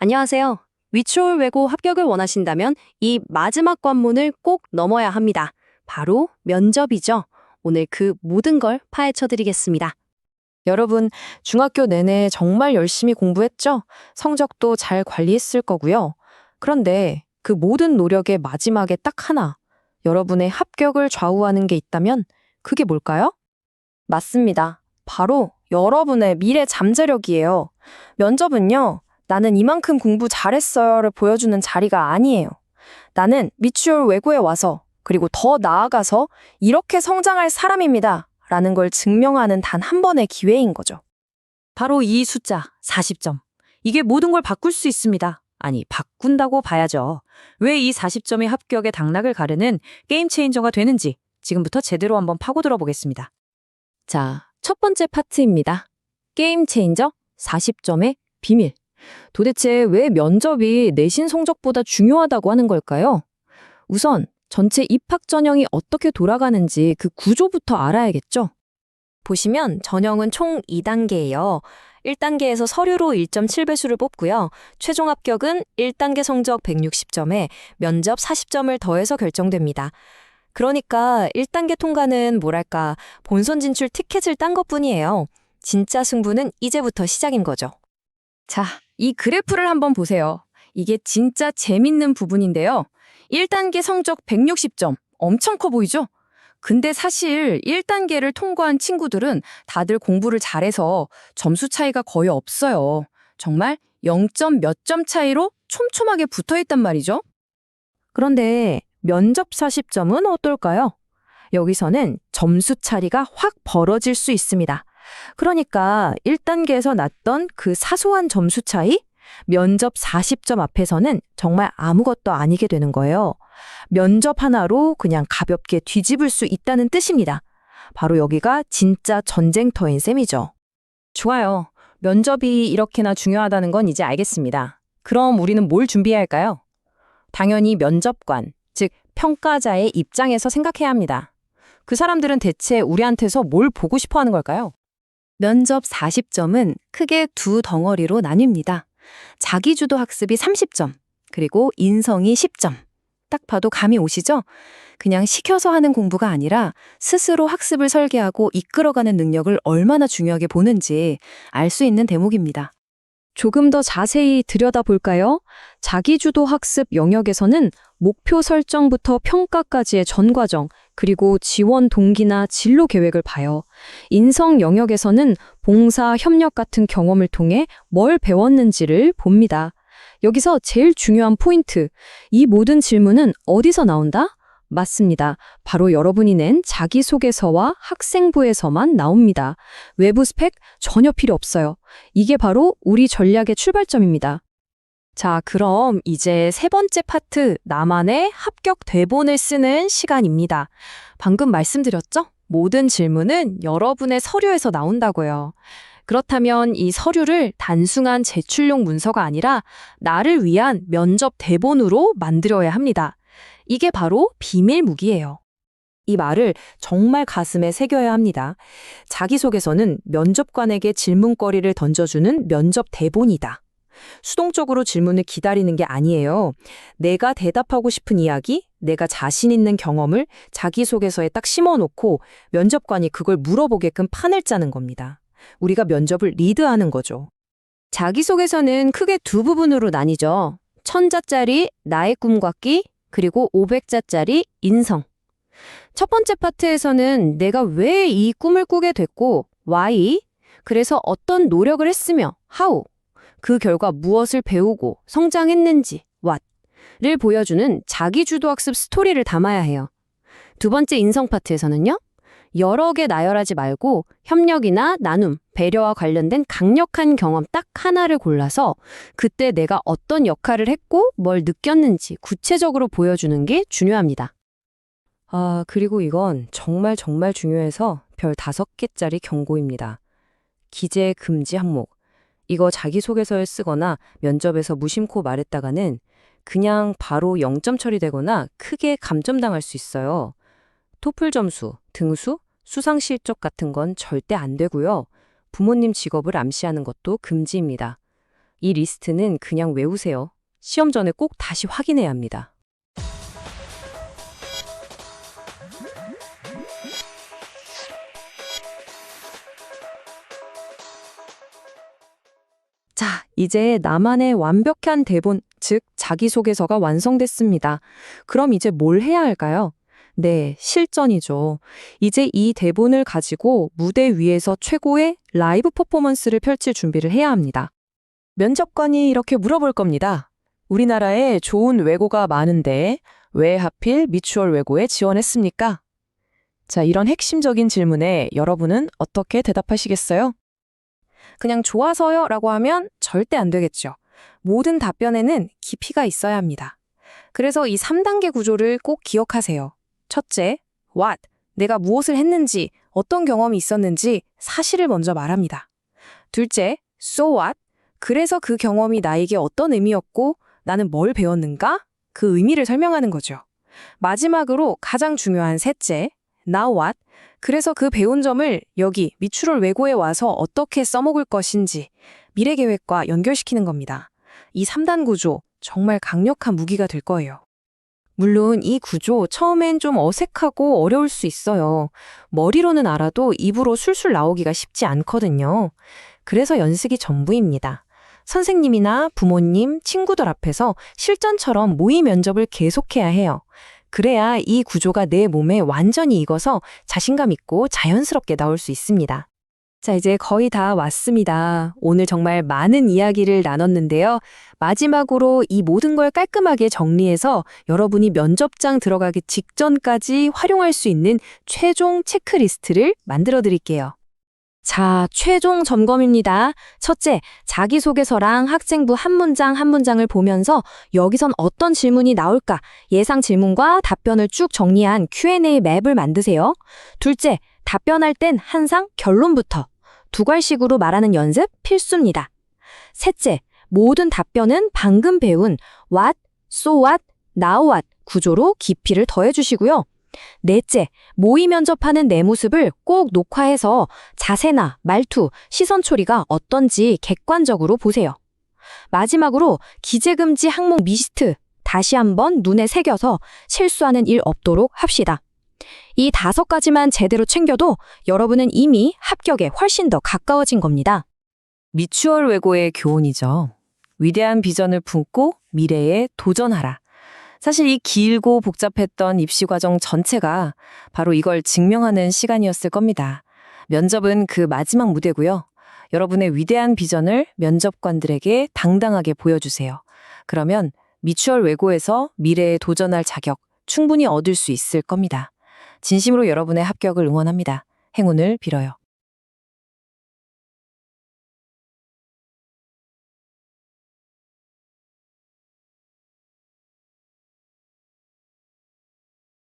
안녕하세요. 위추홀 외고 합격을 원하신다면 이 마지막 관문을 꼭 넘어야 합니다. 바로 면접이죠. 오늘 그 모든 걸 파헤쳐 드리겠습니다. 여러분, 중학교 내내 정말 열심히 공부했죠? 성적도 잘 관리했을 거고요. 그런데 그 모든 노력의 마지막에 딱 하나, 여러분의 합격을 좌우하는 게 있다면 그게 뭘까요? 맞습니다. 바로 여러분의 미래 잠재력이에요. 면접은요, 나는 이만큼 공부 잘했어요를 보여주는 자리가 아니에요. 나는 미추홀 외고에 와서, 그리고 더 나아가서 이렇게 성장할 사람입니다. 라는 걸 증명하는 단 한 번의 기회인 거죠. 바로 이 숫자 40점. 이게 모든 걸 바꿀 수 있습니다. 아니, 바꾼다고 봐야죠. 왜 이 40점이 합격의 당락을 가르는 게임 체인저가 되는지 지금부터 제대로 한번 파고들어 보겠습니다. 자, 첫 번째 파트입니다. 게임 체인저 40점의 비밀. 도대체 왜 면접이 내신 성적보다 중요하다고 하는 걸까요? 우선 전체 입학 전형이 어떻게 돌아가는지 그 구조부터 알아야겠죠. 보시면 전형은 총 2단계예요. 1단계에서 서류로 1.7배수를 뽑고요. 최종 합격은 1단계 성적 160점에 면접 40점을 더해서 결정됩니다. 그러니까 1단계 통과는 뭐랄까 본선 진출 티켓을 딴 것뿐이에요. 진짜 승부는 이제부터 시작인 거죠. 자, 이 그래프를 한번 보세요. 이게 진짜 재밌는 부분인데요. 1단계 성적 160점. 엄청 커 보이죠? 근데 사실 1단계를 통과한 친구들은 다들 공부를 잘해서 점수 차이가 거의 없어요. 정말 0점 몇점 차이로 촘촘하게 붙어 있단 말이죠. 그런데 면접 40점은 어떨까요? 여기서는 점수 차이가 확 벌어질 수 있습니다. 그러니까 1단계에서 났던 그 사소한 점수 차이, 면접 40점 앞에서는 정말 아무것도 아니게 되는 거예요. 면접 하나로 그냥 가볍게 뒤집을 수 있다는 뜻입니다. 바로 여기가 진짜 전쟁터인 셈이죠. 좋아요. 면접이 이렇게나 중요하다는 건 이제 알겠습니다. 그럼 우리는 뭘 준비해야 할까요? 당연히 면접관, 즉 평가자의 입장에서 생각해야 합니다. 그 사람들은 대체 우리한테서 뭘 보고 싶어 하는 걸까요? 면접 40점은 크게 두 덩어리로 나뉩니다. 자기주도 학습이 30점, 그리고 인성이 10점. 딱 봐도 감이 오시죠? 그냥 시켜서 하는 공부가 아니라 스스로 학습을 설계하고 이끌어가는 능력을 얼마나 중요하게 보는지 알 수 있는 대목입니다. 조금 더 자세히 들여다볼까요? 자기주도 학습 영역에서는 목표 설정부터 평가까지의 전 과정, 그리고 지원 동기나 진로 계획을 봐요. 인성 영역에서는 봉사, 협력 같은 경험을 통해 뭘 배웠는지를 봅니다. 여기서 제일 중요한 포인트. 이 모든 질문은 어디서 나온다? 맞습니다. 바로 여러분이 낸 자기소개서와 학생부에서만 나옵니다. 외부 스펙 전혀 필요 없어요. 이게 바로 우리 전략의 출발점입니다. 자, 그럼 이제 세 번째 파트, 나만의 합격 대본을 쓰는 시간입니다. 방금 말씀드렸죠? 모든 질문은 여러분의 서류에서 나온다고요. 그렇다면 이 서류를 단순한 제출용 문서가 아니라 나를 위한 면접 대본으로 만들어야 합니다. 이게 바로 비밀 무기예요. 이 말을 정말 가슴에 새겨야 합니다. 자기소개서는 면접관에게 질문거리를 던져주는 면접 대본이다. 수동적으로 질문을 기다리는 게 아니에요. 내가 대답하고 싶은 이야기, 내가 자신 있는 경험을 자기소개서에 딱 심어놓고 면접관이 그걸 물어보게끔 판을 짜는 겁니다. 우리가 면접을 리드하는 거죠. 자기소개서는 크게 두 부분으로 나뉘죠. 천자짜리 나의 꿈과 끼, 그리고 500자짜리 인성. 첫 번째 파트에서는 내가 왜 이 꿈을 꾸게 됐고, why, 그래서 어떤 노력을 했으며, how, 그 결과 무엇을 배우고 성장했는지, what를 보여주는 자기주도학습 스토리를 담아야 해요. 두 번째 인성 파트에서는요, 여러 개 나열하지 말고 협력이나 나눔, 배려와 관련된 강력한 경험 딱 하나를 골라서 그때 내가 어떤 역할을 했고 뭘 느꼈는지 구체적으로 보여주는 게 중요합니다. 아, 그리고 이건 정말 정말 중요해서 별 다섯 개짜리 경고입니다. 기재 금지 항목. 이거 자기소개서에 쓰거나 면접에서 무심코 말했다가는 그냥 바로 0점 처리되거나 크게 감점당할 수 있어요. 토플 점수, 등수, 수상 실적 같은 건 절대 안 되고요. 부모님 직업을 암시하는 것도 금지입니다. 이 리스트는 그냥 외우세요. 시험 전에 꼭 다시 확인해야 합니다. 자, 이제 나만의 완벽한 대본, 즉 자기소개서가 완성됐습니다. 그럼 이제 뭘 해야 할까요? 네, 실전이죠. 이제 이 대본을 가지고 무대 위에서 최고의 라이브 퍼포먼스를 펼칠 준비를 해야 합니다. 면접관이 이렇게 물어볼 겁니다. 우리나라에 좋은 외고가 많은데 왜 하필 미추얼 외고에 지원했습니까? 자, 이런 핵심적인 질문에 여러분은 어떻게 대답하시겠어요? 그냥 좋아서요 라고 하면 절대 안 되겠죠. 모든 답변에는 깊이가 있어야 합니다. 그래서 이 3단계 구조를 꼭 기억하세요. 첫째, what, 내가 무엇을 했는지, 어떤 경험이 있었는지 사실을 먼저 말합니다. 둘째, so what, 그래서 그 경험이 나에게 어떤 의미였고 나는 뭘 배웠는가? 그 의미를 설명하는 거죠. 마지막으로 가장 중요한 셋째, now what, 그래서 그 배운 점을 여기 미추럴 외고에 와서 어떻게 써먹을 것인지 미래 계획과 연결시키는 겁니다. 이 3단 구조 정말 강력한 무기가 될 거예요. 물론 이 구조 처음엔 좀 어색하고 어려울 수 있어요. 머리로는 알아도 입으로 술술 나오기가 쉽지 않거든요. 그래서 연습이 전부입니다. 선생님이나 부모님, 친구들 앞에서 실전처럼 모의 면접을 계속해야 해요. 그래야 이 구조가 내 몸에 완전히 익어서 자신감 있고 자연스럽게 나올 수 있습니다. 자, 이제 거의 다 왔습니다. 오늘 정말 많은 이야기를 나눴는데요. 마지막으로 이 모든 걸 깔끔하게 정리해서 여러분이 면접장 들어가기 직전까지 활용할 수 있는 최종 체크리스트를 만들어 드릴게요. 자, 최종 점검입니다. 첫째, 자기소개서랑 학생부 한 문장 한 문장을 보면서 여기선 어떤 질문이 나올까 예상 질문과 답변을 쭉 정리한 Q&A 맵을 만드세요. 둘째, 답변할 땐 항상 결론부터 두 갈식으로 말하는 연습 필수입니다. 셋째, 모든 답변은 방금 배운 what, so what, now what 구조로 깊이를 더해 주시고요. 넷째, 모의 면접하는 내 모습을 꼭 녹화해서 자세나 말투, 시선 처리가 어떤지 객관적으로 보세요. 마지막으로 기재금지 항목 미스트 다시 한번 눈에 새겨서 실수하는 일 없도록 합시다. 이 다섯 가지만 제대로 챙겨도 여러분은 이미 합격에 훨씬 더 가까워진 겁니다. 미추얼 외고의 교훈이죠. 위대한 비전을 품고 미래에 도전하라. 사실 이 길고 복잡했던 입시 과정 전체가 바로 이걸 증명하는 시간이었을 겁니다. 면접은 그 마지막 무대고요. 여러분의 위대한 비전을 면접관들에게 당당하게 보여주세요. 그러면 미추얼 외고에서 미래에 도전할 자격 충분히 얻을 수 있을 겁니다. 진심으로 여러분의 합격을 응원합니다. 행운을 빌어요.